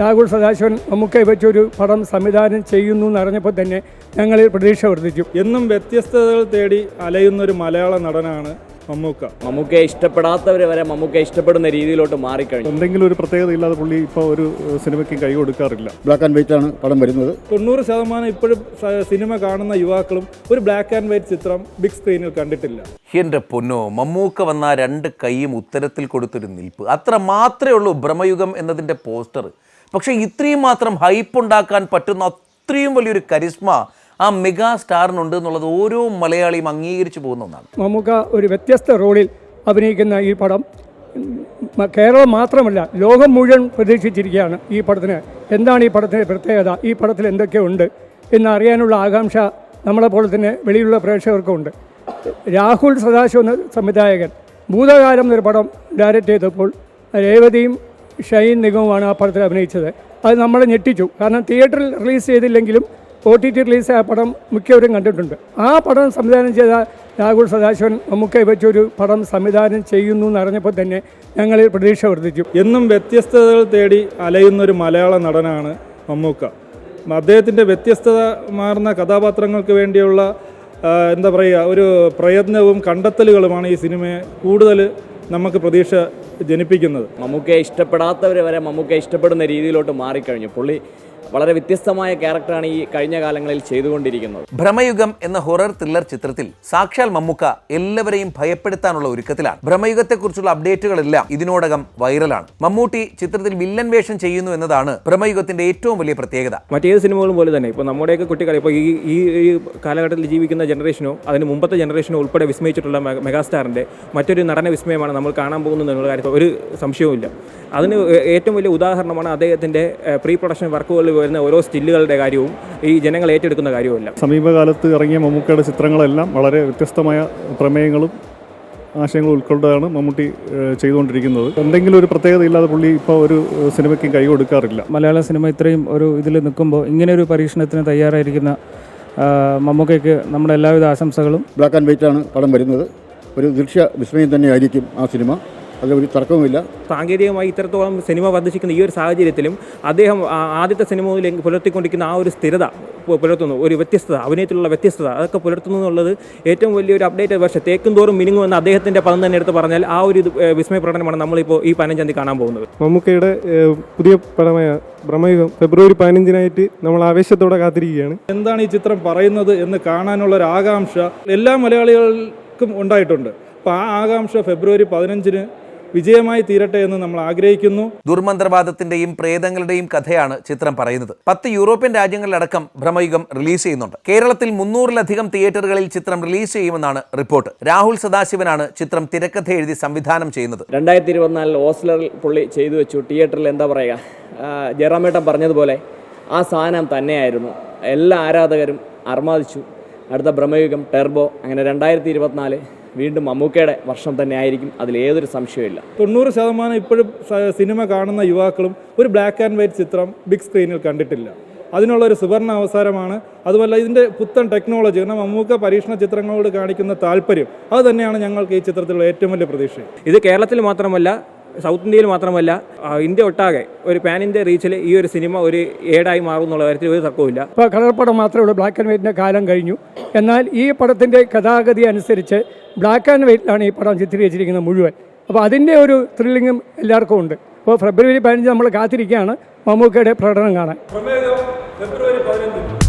രാഹുൽ സദാശിവൻ നമുക്ക് വെച്ചൊരു പടം സംവിധാനം ചെയ്യുന്നു എന്നറിഞ്ഞപ്പോൾ തന്നെ ഞങ്ങളിൽ പ്രതീക്ഷ വർദ്ധിച്ചു. എന്നും വ്യത്യസ്തതകൾ തേടി അലയുന്ന ഒരു മലയാള നടനാണ് മമ്മൂക്ക. മമ്മൂക്ക ഇഷ്ടപ്പെടാത്തവരെ വരെ മമ്മൂക്ക ഇഷ്ടപ്പെടുന്ന രീതിയിലോട്ട് മാറിക്കഴിഞ്ഞു. എന്തെങ്കിലും ഒരു പ്രത്യേകത ഇല്ലാതെ പുള്ളി ഇപ്പോൾ ഒരു സിനിമയ്ക്ക് കൈ കൊടുക്കാറില്ല. ബ്ലാക്ക് ആൻഡ് വൈറ്റ് ആണ് പടം വരുന്നത്. തൊണ്ണൂറ് ശതമാനം ഇപ്പോഴും സിനിമ കാണുന്ന യുവാക്കളും ഒരു ബ്ലാക്ക് ആൻഡ് വൈറ്റ് ചിത്രം ബിഗ് സ്ക്രീനിൽ കണ്ടിട്ടില്ല. എന്റെ പൊന്നോ മമ്മൂക്ക വന്ന രണ്ട് കൈയും ഉത്തരത്തിൽ കൊടുത്തൊരു നിൽപ്പ്. അത്ര മാത്രമേ ഉള്ളൂ ഭ്രമയുഗം എന്നതിന്റെ പോസ്റ്റർ. പക്ഷേ ഇത്രയും മാത്രം ഹൈപ്പ് ഉണ്ടാക്കാൻ പറ്റുന്ന അത്രയും വലിയൊരു കരിസ്മ ആ മെഗാ സ്റ്റാറിനുണ്ട് എന്നുള്ളത് ഓരോ മലയാളിയും അംഗീകരിച്ചു പോകുന്ന ഒന്നാണ്. നമുക്ക് ഒരു വ്യത്യസ്ത റോളിൽ അഭിനയിക്കുന്ന ഈ പടം കേരളം മാത്രമല്ല ലോകം മുഴുവൻ പ്രതീക്ഷിച്ചിരിക്കുകയാണ് ഈ പടത്തിന്. എന്താണ് ഈ പടത്തിന്റെ പ്രത്യേകത? ഈ പടത്തിൽ എന്തൊക്കെയുണ്ട്? എന്നറിയാനുള്ള ആകാംക്ഷ നമ്മളെപ്പോലെ തന്നെ വെളിയിലുള്ള പ്രേക്ഷകർക്കുണ്ട് രാഹുൽ സദാശിവ എന്ന സംവിധായകൻ ഭൂതകാലം എന്നൊരു പടം ഡയറക്റ്റ് ചെയ്തപ്പോൾ രേവതിയും ഷൈൻ നിഗവുമാണ് ആ പടത്തിൽ അഭിനയിച്ചത്. അത് നമ്മളെ ഞെട്ടിച്ചു. കാരണം തിയേറ്ററിൽ റിലീസ് ചെയ്തില്ലെങ്കിലും ഒ ടി ടി റിലീസ് ആ പടം മിക്കവരും കണ്ടിട്ടുണ്ട്. ആ പടം സംവിധാനം ചെയ്ത രാഹുൽ സദാശിവൻ നമുക്ക് വെച്ചൊരു പടം സംവിധാനം ചെയ്യുന്നു എന്നറിഞ്ഞപ്പോൾ തന്നെ ഞങ്ങളിൽ പ്രതീക്ഷ വർദ്ധിച്ചു. എന്നും വ്യത്യസ്തതകൾ തേടി അലയുന്ന ഒരു മലയാള നടനാണ് മമ്മൂക്ക. അദ്ദേഹത്തിന്റെ വ്യത്യസ്തത മാറുന്ന കഥാപാത്രങ്ങൾക്ക് വേണ്ടിയുള്ള എന്താ പറയുക ഒരു പ്രയത്നവും കണ്ടെത്തലുകളുമാണ് ഈ സിനിമയെ കൂടുതൽ നമുക്ക് പ്രതീക്ഷ ജനിപ്പിക്കുന്നത്. മമ്മൂക്കയെ ഇഷ്ടപ്പെടാത്തവർ വരെ മമ്മൂക്കയെ ഇഷ്ടപ്പെടുന്ന രീതിയിലോട്ട് മാറിക്കഴിഞ്ഞു. പുള്ളി വളരെ വ്യത്യസ്തമായ ക്യാരക്ടറാണ് ഈ കഴിഞ്ഞ കാലങ്ങളിൽ ചെയ്തുകൊണ്ടിരിക്കുന്നത്. ഭ്രമയുഗം എന്ന ഹൊറർ ത്രില്ലർ ചിത്രത്തിൽ സാക്ഷാൽ മമ്മുക്ക എല്ലാവരെയും ഭയപ്പെടുത്താനുള്ള ഒരുക്കത്തിലാണ്. ഭ്രമയുഗത്തെക്കുറിച്ചുള്ള അപ്ഡേറ്റുകളെല്ലാം ഇതിനോടകം വൈറലാണ്. മമ്മൂട്ടി ചിത്രത്തിൽ വില്ലൻ വേഷം ചെയ്യുന്നു എന്നതാണ് ഭ്രമയുഗത്തിന്റെ ഏറ്റവും വലിയ പ്രത്യേകത. മറ്റേത് സിനിമകളും പോലെ തന്നെ ഇപ്പോൾ നമ്മുടെയൊക്കെ കുട്ടികൾ ഇപ്പോൾ ഈ ഈ കാലഘട്ടത്തിൽ ജീവിക്കുന്ന ജനറേഷനോ അതിന് മുമ്പത്തെ ജനറേഷനോ ഉൾപ്പെടെ വിസ്മയിച്ചിട്ടുള്ള മെഗാസ്റ്റാറിന്റെ മറ്റൊരു നടന വിസ്മയമാണ് നമ്മൾ കാണാൻ പോകുന്നത് എന്നുള്ള കാര്യത്തിൽ ഒരു സംശയവുമില്ല. അതിന് ഏറ്റവും വലിയ ഉദാഹരണമാണ് അദ്ദേഹത്തിന്റെ പ്രീ പ്രൊഡക്ഷൻ വർക്കുകളിൽ വരുന്ന ഓരോ സ്റ്റില്ലുകളുടെ കാര്യവും ഈ ജനങ്ങൾ ഏറ്റെടുക്കുന്ന കാര്യവുമല്ല. സമീപകാലത്ത് ഇറങ്ങിയ മമ്മൂക്കയുടെ ചിത്രങ്ങളെല്ലാം വളരെ വ്യത്യസ്തമായ പ്രമേയങ്ങളും ആശയങ്ങൾ ഉൾക്കൊണ്ടാണ് മമ്മൂട്ടി ചെയ്തുകൊണ്ടിരിക്കുന്നത്. എന്തെങ്കിലും ഒരു പ്രത്യേകത ഇല്ലാതെ പുള്ളി ഇപ്പോൾ ഒരു സിനിമയ്ക്ക് കൈ കൊടുക്കാറില്ല. മലയാള സിനിമ ഇത്രയും ഒരു ഇതിൽ നിൽക്കുമ്പോൾ ഇങ്ങനെ ഒരു പരീക്ഷണത്തിന് തയ്യാറായിരിക്കുന്ന മമ്മൂക്കയ്ക്ക് നമ്മുടെ എല്ലാവിധ ആശംസകളും. ബ്ലാക്ക് ആൻഡ് വൈറ്റ് ആണ് പടം വരുന്നത്. ഒരു ദൃശ്യ വിസ്മയം തന്നെയായിരിക്കും ആ സിനിമ. അതിൽ ഒരു തർക്കവുമില്ല. സാങ്കേതികമായി ഇത്രത്തോളം സിനിമ വർദ്ധിച്ചിരിക്കുന്ന ഈ ഒരു സാഹചര്യത്തിലും അദ്ദേഹം ആ- ആദ്യത്തെ സിനിമ പുലർത്തിക്കൊണ്ടിരിക്കുന്ന ആ ഒരു സ്ഥിരത പുലർത്തുന്നു. ഒരു വ്യത്യസ്തത അഭിനയത്തിലുള്ള വ്യത്യസ്തത അതൊക്കെ പുലർത്തുന്നു എന്നുള്ളത് ഏറ്റവും വലിയൊരു അപ്ഡേറ്റ് പക്ഷേ തേക്കും തോറും മിനുങ്ങുമെന്ന് അദ്ദേഹത്തിന്റെ പദം തന്നെ എടുത്ത് പറഞ്ഞാൽ ആ ഒരു വിസ്മയ പ്രകടനമാണ് നമ്മളിപ്പോൾ ഈ പതിനഞ്ചാം തീയതി കാണാൻ പോകുന്നത്. മമ്മൂക്കയുടെ പുതിയ പടമായ ബ്രഹ്മയുഗം ഫെബ്രുവരി പതിനഞ്ചിനായിട്ട് നമ്മൾ ആവേശത്തോടെ കാത്തിരിക്കുകയാണ്. എന്താണ് ഈ ചിത്രം പറയുന്നത് എന്ന് കാണാനുള്ള ഒരു ആകാംക്ഷ എല്ലാ മലയാളികൾക്കും ഉണ്ടായിട്ടുണ്ട്. അപ്പോൾ ആ ആകാംക്ഷ ഫെബ്രുവരി പതിനഞ്ചിന് വിജയമായി തീരട്ടെ എന്ന് നമ്മൾ ആഗ്രഹിക്കുന്നു. ദുർമന്ത്രവാദത്തിന്റെയും പ്രേതങ്ങളുടെയും കഥയാണ് ചിത്രം പറയുന്നത്. പത്ത് യൂറോപ്യൻ രാജ്യങ്ങളിലടക്കം ഭ്രമയുഗം റിലീസ് ചെയ്യുന്നുണ്ട്. കേരളത്തിൽ മുന്നൂറിലധികം തിയേറ്ററുകളിൽ ചിത്രം റിലീസ് ചെയ്യുമെന്നാണ് റിപ്പോർട്ട്. രാഹുൽ സദാശിവനാണ് ചിത്രം തിരക്കഥ എഴുതി സംവിധാനം ചെയ്യുന്നത്. രണ്ടായിരത്തി ഇരുപത്തിനാലിൽ ഓസ്ലറിൽ പുള്ളി ചെയ്തു വെച്ചു. തിയേറ്ററിൽ എന്താ പറയുക? ജയറാമേട്ടൻ പറഞ്ഞതുപോലെ ആ സാധനം തന്നെയായിരുന്നു. എല്ലാ ആരാധകരും അർമാദിച്ചു. അടുത്ത ഭ്രമയുഗം ടെർബോ അങ്ങനെ രണ്ടായിരത്തി ഇരുപത്തിനാല് വീണ്ടും മമ്മൂക്കയുടെ വർഷം തന്നെ ആയിരിക്കും. അതിൽ ഏതൊരു സംശയമില്ല തൊണ്ണൂറ് ശതമാനം ഇപ്പോഴും സിനിമ കാണുന്ന യുവാക്കളും ഒരു ബ്ലാക്ക് ആൻഡ് വൈറ്റ് ചിത്രം ബിഗ് സ്ക്രീനിൽ കണ്ടിട്ടില്ല. അതിനുള്ള ഒരു സുവർണ അവസരമാണ്. അതുപോലെ ഇതിന്റെ പുത്തൻ ടെക്നോളജി കാരണം മമ്മൂക്ക പരീക്ഷണ ചിത്രങ്ങളോട് കാണിക്കുന്ന താല്പര്യം അത് തന്നെയാണ് ഞങ്ങൾക്ക് ഈ ചിത്രത്തിലുള്ള ഏറ്റവും വലിയ പ്രതീക്ഷ ഇത് കേരളത്തിൽ മാത്രമല്ല സൗത്ത് ഇന്ത്യയിൽ മാത്രമല്ല ഇന്ത്യ ഒട്ടാകെ ഒരു പാൻ ഇന്ത്യ റീച്ചിൽ ഈ ഒരു സിനിമ ഒരു ഏടായി മാറും എന്നുള്ള കാര്യത്തിൽ ഒരു തർക്കവുമില്ല. ഇപ്പോൾ കളർ പടം മാത്രമേ ഉള്ളൂ ബ്ലാക്ക് ആൻഡ് വൈറ്റിന്റെ കാലം കഴിഞ്ഞു. എന്നാൽ ഈ പടത്തിന്റെ കഥാഗതി അനുസരിച്ച് ബ്ലാക്ക് ആൻഡ് വൈറ്റിലാണ് ഈ പടം ചിത്രീകരിച്ചിരിക്കുന്നത് മുഴുവൻ. അപ്പോൾ അതിന്റെ ഒരു ത്രില്ലിങ്ങും എല്ലാവർക്കും ഉണ്ട്. അപ്പോൾ ഫെബ്രുവരി പതിനഞ്ച് നമ്മൾ കാത്തിരിക്കുകയാണ്. മമ്മൂക്കയുടെ പ്രകടനം കാണാൻ. ഫെബ്രുവരി പതിനഞ്ചിന്